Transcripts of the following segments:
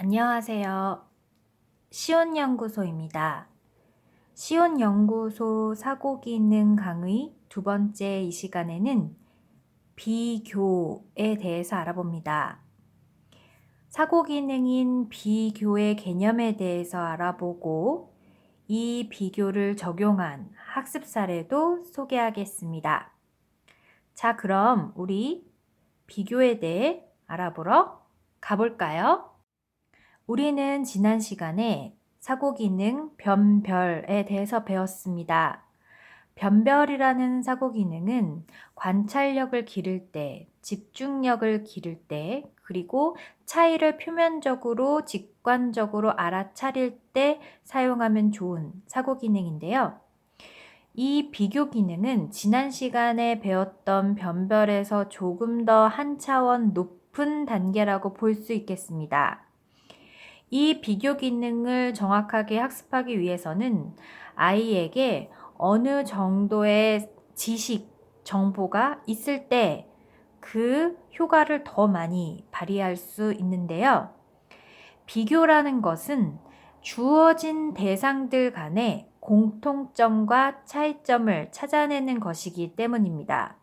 안녕하세요. 시온연구소입니다. 시온연구소 사고기능 강의 두 번째 이 시간에는 비교에 대해서 알아봅니다. 사고기능인 비교의 개념에 대해서 알아보고 이 비교를 적용한 학습 사례도 소개하겠습니다. 자, 그럼 우리 비교에 대해 알아보러 가볼까요? 우리는 지난 시간에 사고 기능 변별에 대해서 배웠습니다. 변별이라는 사고 기능은 관찰력을 기를 때, 집중력을 기를 때, 그리고 차이를 표면적으로 직관적으로 알아차릴 때 사용하면 좋은 사고 기능인데요. 이 비교 기능은 지난 시간에 배웠던 변별에서 조금 더 한 차원 높은 단계라고 볼 수 있겠습니다. 이 비교 기능을 정확하게 학습하기 위해서는 아이에게 어느 정도의 지식, 정보가 있을 때 그 효과를 더 많이 발휘할 수 있는데요. 비교라는 것은 주어진 대상들 간의 공통점과 차이점을 찾아내는 것이기 때문입니다.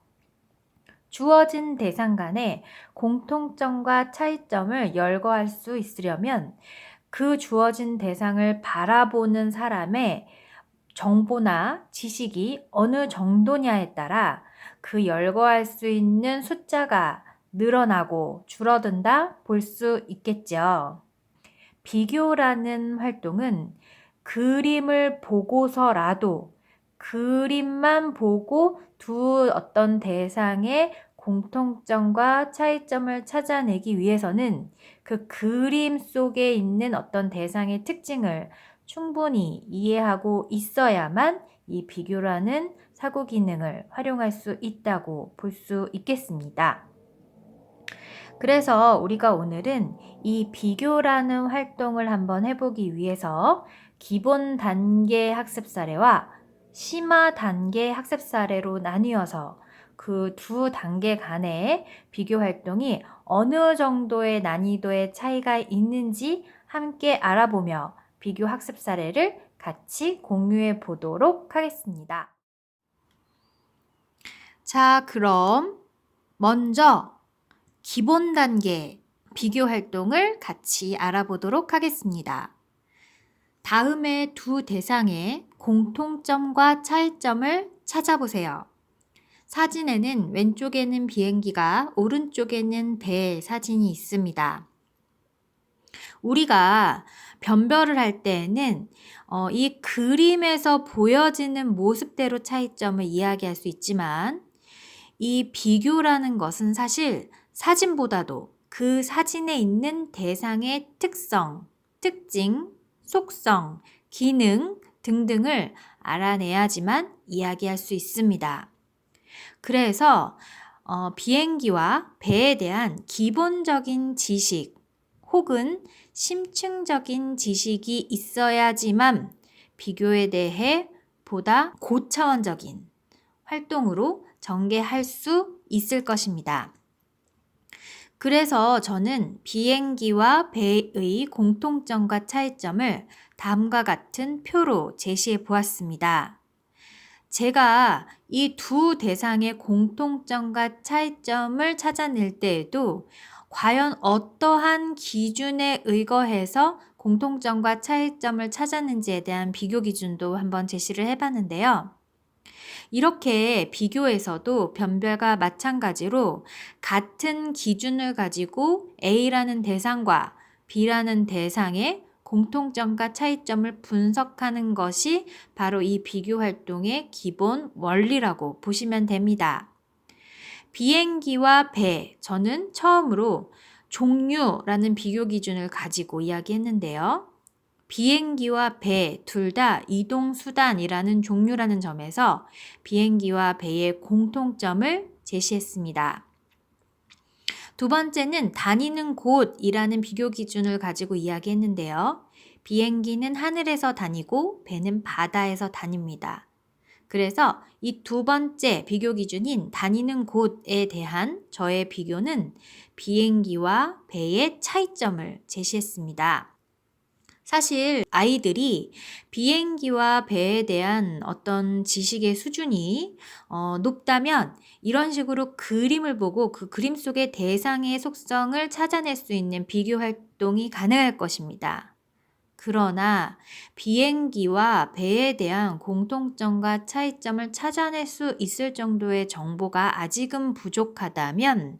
주어진 대상 간의 공통점과 차이점을 열거할 수 있으려면 그 주어진 대상을 바라보는 사람의 정보나 지식이 어느 정도냐에 따라 그 열거할 수 있는 숫자가 늘어나고 줄어든다 볼 수 있겠죠. 비교라는 활동은 그림을 보고서라도 그림만 보고 두 어떤 대상의 공통점과 차이점을 찾아내기 위해서는 그 그림 속에 있는 어떤 대상의 특징을 충분히 이해하고 있어야만 이 비교라는 사고 기능을 활용할 수 있다고 볼 수 있겠습니다. 그래서 우리가 오늘은 이 비교라는 활동을 한번 해보기 위해서 기본 단계 학습 사례와 심화 단계 학습 사례로 나뉘어서 그 두 단계 간의 비교 활동이 어느 정도의 난이도의 차이가 있는지 함께 알아보며 비교 학습 사례를 같이 공유해 보도록 하겠습니다. 자, 그럼 먼저 기본 단계 비교 활동을 같이 알아보도록 하겠습니다. 다음의 두 대상의 공통점과 차이점을 찾아보세요. 사진에는 왼쪽에는 비행기가 오른쪽에는 배 사진이 있습니다. 우리가 변별을 할 때에는 어, 이 그림에서 보여지는 모습대로 차이점을 이야기할 수 있지만 이 비교라는 것은 사실 사진보다도 그 사진에 있는 대상의 특성, 특징, 속성, 기능 등등을 알아내야지만 이야기할 수 있습니다. 그래서 어, 비행기와 배에 대한 기본적인 지식 혹은 심층적인 지식이 있어야지만 비교에 대해 보다 고차원적인 활동으로 전개할 수 있을 것입니다. 그래서 저는 비행기와 배의 공통점과 차이점을 다음과 같은 표로 제시해 보았습니다. 제가 이 두 대상의 공통점과 차이점을 찾아낼 때에도 과연 어떠한 기준에 의거해서 공통점과 차이점을 찾았는지에 대한 비교 기준도 한번 제시를 해봤는데요. 이렇게 비교에서도 변별과 마찬가지로 같은 기준을 가지고 A라는 대상과 B라는 대상의 공통점과 차이점을 분석하는 것이 바로 이 비교 활동의 기본 원리라고 보시면 됩니다. 비행기와 배, 저는 처음으로 종류라는 비교 기준을 가지고 이야기했는데요. 비행기와 배 둘 다 이동 수단이라는 종류라는 점에서 비행기와 배의 공통점을 제시했습니다. 두 번째는 다니는 곳이라는 비교 기준을 가지고 이야기했는데요. 비행기는 하늘에서 다니고 배는 바다에서 다닙니다. 그래서 이 두 번째 비교 기준인 다니는 곳에 대한 저의 비교는 비행기와 배의 차이점을 제시했습니다. 사실 아이들이 비행기와 배에 대한 어떤 지식의 수준이 어, 높다면 이런 식으로 그림을 보고 그 그림 속의 대상의 속성을 찾아낼 수 있는 비교 활동이 가능할 것입니다. 그러나 비행기와 배에 대한 공통점과 차이점을 찾아낼 수 있을 정도의 정보가 아직은 부족하다면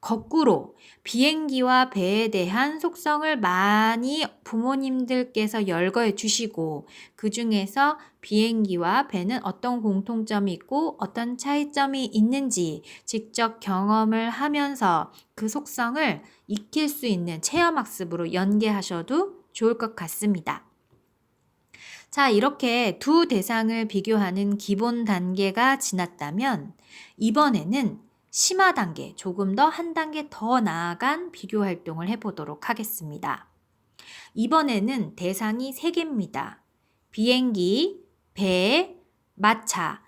거꾸로 비행기와 배에 대한 속성을 많이 부모님들께서 열거해 주시고 그 중에서 비행기와 배는 어떤 공통점이 있고 어떤 차이점이 있는지 직접 경험을 하면서 그 속성을 익힐 수 있는 체험학습으로 연계하셔도 좋을 것 같습니다. 자, 이렇게 두 대상을 비교하는 기본 단계가 지났다면 이번에는 심화 단계, 조금 더 한 단계 더 나아간 비교 활동을 해보도록 하겠습니다. 이번에는 대상이 세 개입니다. 비행기, 배, 마차.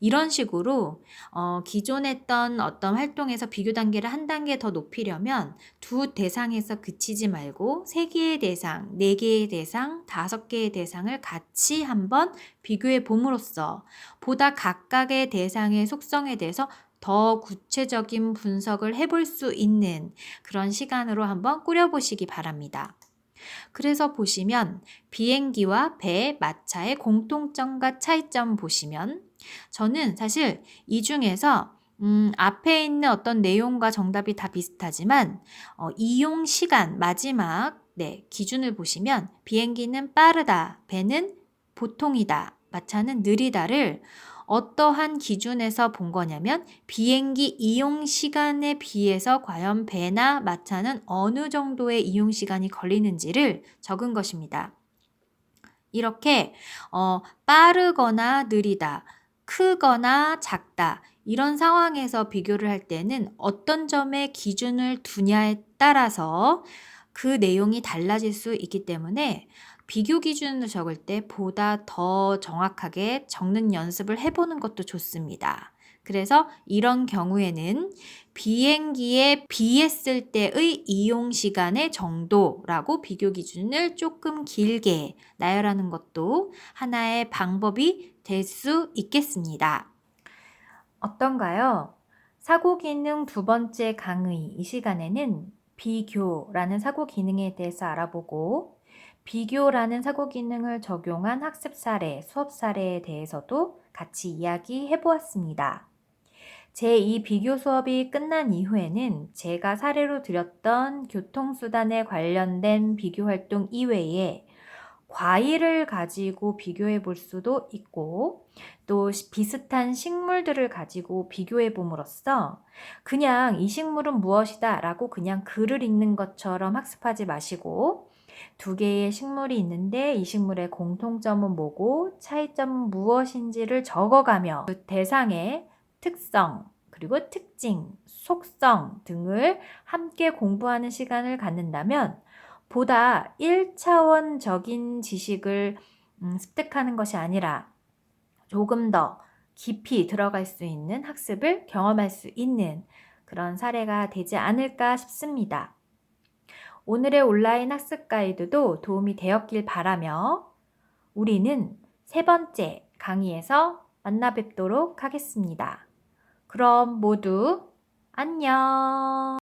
이런 식으로 어, 기존 했던 어떤 활동에서 비교 단계를 한 단계 더 높이려면 두 대상에서 그치지 말고 세 개의 대상, 네 개의 대상, 다섯 개의 대상을 같이 한번 비교해 봄으로써 보다 각각의 대상의 속성에 대해서 더 구체적인 분석을 해볼 수 있는 그런 시간으로 한번 꾸려보시기 바랍니다. 그래서 보시면 비행기와 배, 마차의 공통점과 차이점 보시면 저는 사실 이 중에서 음, 앞에 있는 어떤 내용과 정답이 다 비슷하지만 어, 이용 시간 마지막 네, 기준을 보시면 비행기는 빠르다, 배는 보통이다, 마차는 느리다를 어떠한 기준에서 본 거냐면 비행기 이용 시간에 비해서 과연 배나 마차는 어느 정도의 이용 시간이 걸리는지를 적은 것입니다. 이렇게 어, 빠르거나 느리다, 크거나 작다 이런 상황에서 비교를 할 때는 어떤 점에 기준을 두냐에 따라서 그 내용이 달라질 수 있기 때문에 비교 기준을 적을 때 보다 더 정확하게 적는 연습을 해보는 것도 좋습니다. 그래서 이런 경우에는 비행기에 비했을 때의 이용 시간의 정도라고 비교 기준을 조금 길게 나열하는 것도 하나의 방법이 될 수 있겠습니다. 어떤가요? 사고 기능 두 번째 강의 이 시간에는 비교라는 사고 기능에 대해서 알아보고 비교라는 사고 기능을 적용한 학습 사례, 수업 사례에 대해서도 같이 이야기해 보았습니다. 제이 비교 수업이 끝난 이후에는 제가 사례로 드렸던 교통수단에 관련된 비교 활동 이외에 과일을 가지고 비교해 볼 수도 있고 또 비슷한 식물들을 가지고 비교해 봄으로써 그냥 이 식물은 무엇이다 라고 그냥 글을 읽는 것처럼 학습하지 마시고 두 개의 식물이 있는데 이 식물의 공통점은 뭐고 차이점은 무엇인지를 적어가며 그 대상의 특성, 그리고 특징, 속성 등을 함께 공부하는 시간을 갖는다면 보다 1차원적인 지식을 음, 습득하는 것이 아니라 조금 더 깊이 들어갈 수 있는 학습을 경험할 수 있는 그런 사례가 되지 않을까 싶습니다. 오늘의 온라인 학습 가이드도 도움이 되었길 바라며 우리는 세 번째 강의에서 만나 뵙도록 하겠습니다. 그럼 모두 안녕!